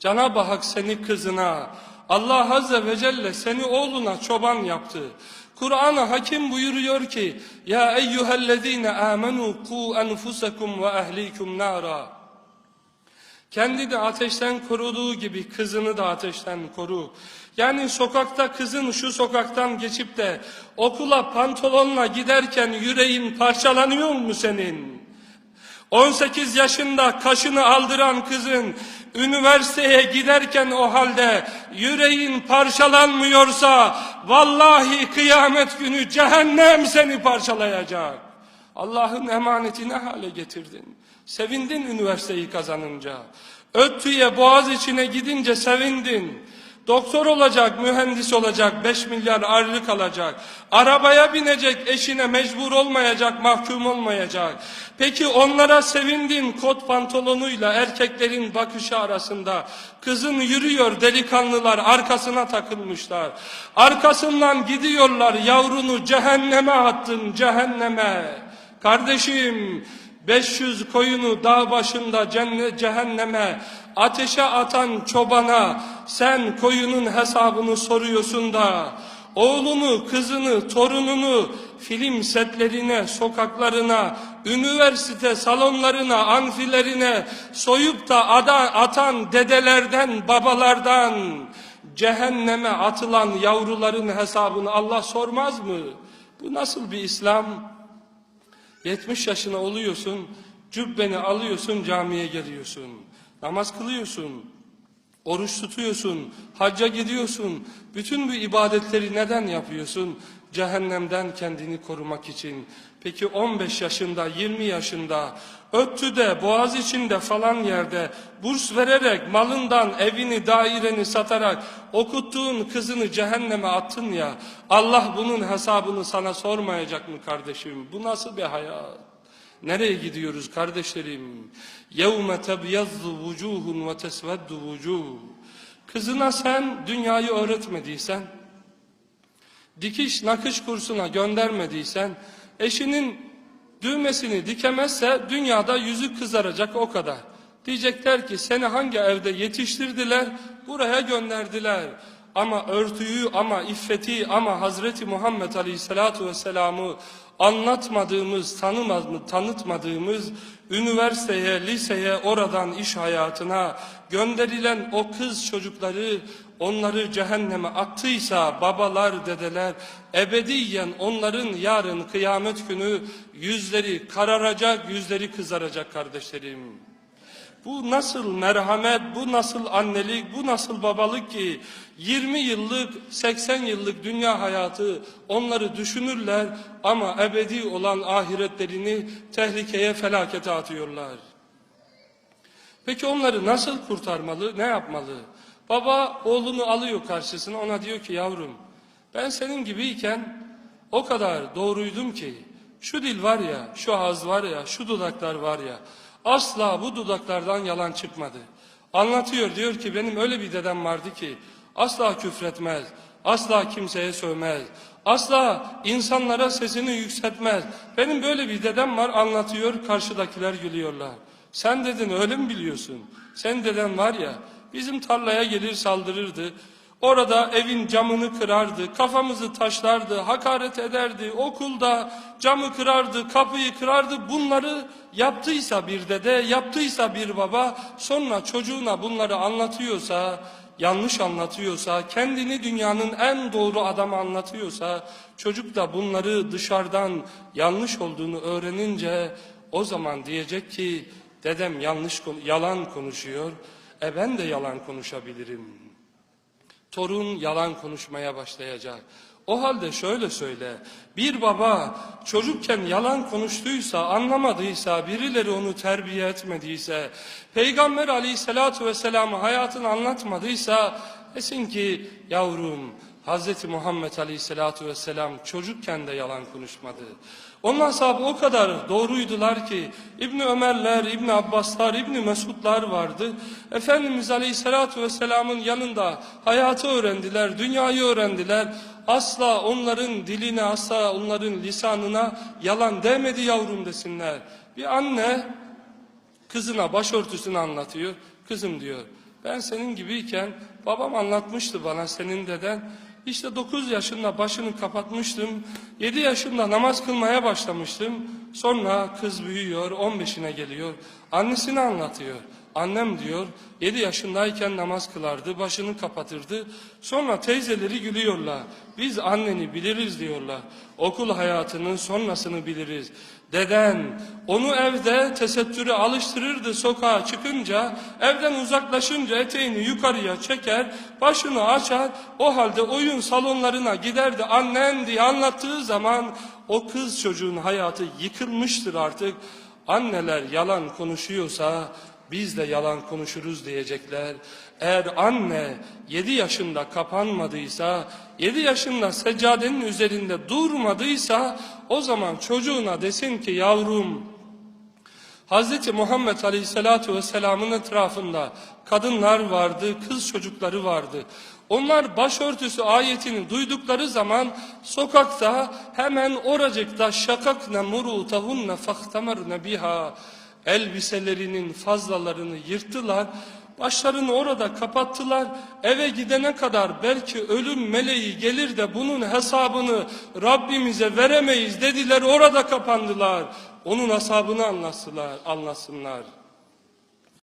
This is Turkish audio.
Cenab-ı Hak seni kızına, Allah Azze ve Celle seni oğluna çoban yaptı. Kur'an-ı Hakim buyuruyor ki, Ya eyyühellezine amenu ku enfusekum ve ehlikum nara. Kendi de ateşten koruduğu gibi kızını da ateşten koru. Yani sokakta kızın şu sokaktan geçip de okula pantolonla giderken yüreğin parçalanıyor mu senin? 18 yaşında kaşını aldıran kızın üniversiteye giderken o halde yüreğin parçalanmıyorsa vallahi kıyamet günü cehennem seni parçalayacak. Allah'ın emaneti ne hale getirdin? Sevindin üniversiteyi kazanınca. Öttü'ye boğaz içine gidince sevindin. Doktor olacak, mühendis olacak, 5 milyar aylık alacak. Arabaya binecek, eşine mecbur olmayacak, mahkum olmayacak. Peki onlara sevindin kot pantolonuyla erkeklerin bakışı arasında. Kızın yürüyor delikanlılar arkasına takılmışlar. Arkasından gidiyorlar yavrunu cehenneme attın cehenneme. Kardeşim 500 koyunu dağ başında cehenneme ateşe atan çobana sen koyunun hesabını soruyorsun da oğlunu, kızını, torununu film setlerine, sokaklarına, üniversite salonlarına, anfilerine soyup da ada, atan dedelerden, babalardan cehenneme atılan yavruların hesabını Allah sormaz mı? Bu nasıl bir İslam? 70 yaşına oluyorsun, cübbeni alıyorsun, camiye geliyorsun. Namaz kılıyorsun, oruç tutuyorsun, hacca gidiyorsun. Bütün bu ibadetleri neden yapıyorsun? Cehennemden kendini korumak için. Peki 15 yaşında, 20 yaşında, Öttü'de, Boğaz içinde falan yerde burs vererek, malından evini, daireni satarak okuttuğun kızını cehenneme attın ya, Allah bunun hesabını sana sormayacak mı kardeşim? Bu nasıl bir hayat? Nereye gidiyoruz kardeşlerim? يَوْمَ تَبْيَضُّ وُجُوهٌ وَتَسْوَدُّ وُجُوهٌ Kızına sen dünyayı öğretmediysen, dikiş nakış kursuna göndermediysen, eşinin düğmesini dikemezse dünyada yüzü kızaracak o kadar. Diyecekler ki seni hangi evde yetiştirdiler, buraya gönderdiler. Ama örtüyü, ama iffeti, ama Hazreti Muhammed Aleyhisselatu Vesselam'ı anlatmadığımız, tanıtmadığımız üniversiteye, liseye, oradan iş hayatına gönderilen o kız çocukları onları cehenneme attıysa babalar, dedeler ebediyen onların yarın kıyamet günü yüzleri kararacak, yüzleri kızaracak kardeşlerim. Bu nasıl merhamet, bu nasıl annelik, bu nasıl babalık ki 20 yıllık, 80 yıllık dünya hayatı onları düşünürler ama ebedi olan ahiretlerini tehlikeye, felakete atıyorlar. Peki onları nasıl kurtarmalı, ne yapmalı? Baba oğlunu alıyor karşısına ona diyor ki yavrum ben senin gibiyken o kadar doğruydum ki şu dil var ya, şu ağız var ya, şu dudaklar var ya asla bu dudaklardan yalan çıkmadı. Anlatıyor diyor ki benim öyle bir dedem vardı ki asla küfretmez, asla kimseye sövmez, asla insanlara sesini yükseltmez. Benim böyle bir dedem var anlatıyor karşıdakiler gülüyorlar. Sen dedin öyle mi biliyorsun? Sen deden var ya bizim tarlaya gelir saldırırdı. Orada evin camını kırardı, kafamızı taşlardı, hakaret ederdi, okulda camı kırardı, kapıyı kırardı. Bunları yaptıysa bir dede, yaptıysa bir baba, sonra çocuğuna bunları anlatıyorsa, yanlış anlatıyorsa, kendini dünyanın en doğru adamı anlatıyorsa, çocuk da bunları dışarıdan yanlış olduğunu öğrenince o zaman diyecek ki, dedem yanlış yalan konuşuyor, e ben de yalan konuşabilirim.'' Torun yalan konuşmaya başlayacak. O halde şöyle söyle, bir baba çocukken yalan konuştuysa, anlamadıysa, birileri onu terbiye etmediyse, Peygamber aleyhissalatu vesselam'ı hayatını anlatmadıysa, desin ki yavrum Hz. Muhammed aleyhissalatu vesselam çocukken de yalan konuşmadı. Onun sahibi o kadar doğruydular ki İbni Ömerler, İbni Abbaslar, İbni Mesudlar vardı. Efendimiz Aleyhisselatü Vesselam'ın yanında hayatı öğrendiler, dünyayı öğrendiler. Asla onların diline, asla onların lisanına yalan demedi yavrum desinler. Bir anne kızına başörtüsünü anlatıyor. Kızım diyor, Ben senin gibiyken babam anlatmıştı bana senin deden. İşte 9 yaşında başını kapatmıştım. 7 yaşında namaz kılmaya başlamıştım. Sonra kız büyüyor, 15'ine geliyor. Annesini anlatıyor. Annem diyor 7 yaşındayken namaz kılardı, başını kapatırdı. Sonra teyzeleri gülüyorlar. Biz anneni biliriz diyorlar. Okul hayatının sonrasını biliriz. Deden onu evde tesettüre alıştırırdı sokağa çıkınca, evden uzaklaşınca eteğini yukarıya çeker, başını açar, o halde oyun salonlarına giderdi annen diye anlattığı zaman o kız çocuğun hayatı yıkılmıştır artık. Anneler yalan konuşuyorsa biz de yalan konuşuruz diyecekler. Eğer anne 7 yaşında kapanmadıysa, 7 yaşında seccadenin üzerinde durmadıysa o zaman çocuğuna desin ki yavrum Hz. Muhammed Aleyhisselatü Vesselam'ın etrafında kadınlar vardı, kız çocukları vardı. Onlar başörtüsü ayetini duydukları zaman sokakta hemen oracıkta şakakne murutahunne fahtamarne biha elbiselerinin fazlalarını yırttılar. Başlarını orada kapattılar. Eve gidene kadar belki ölüm meleği gelir de bunun hesabını Rabbimize veremeyiz dediler. Orada kapandılar. Onun hesabını anlasınlar. anlasınlar.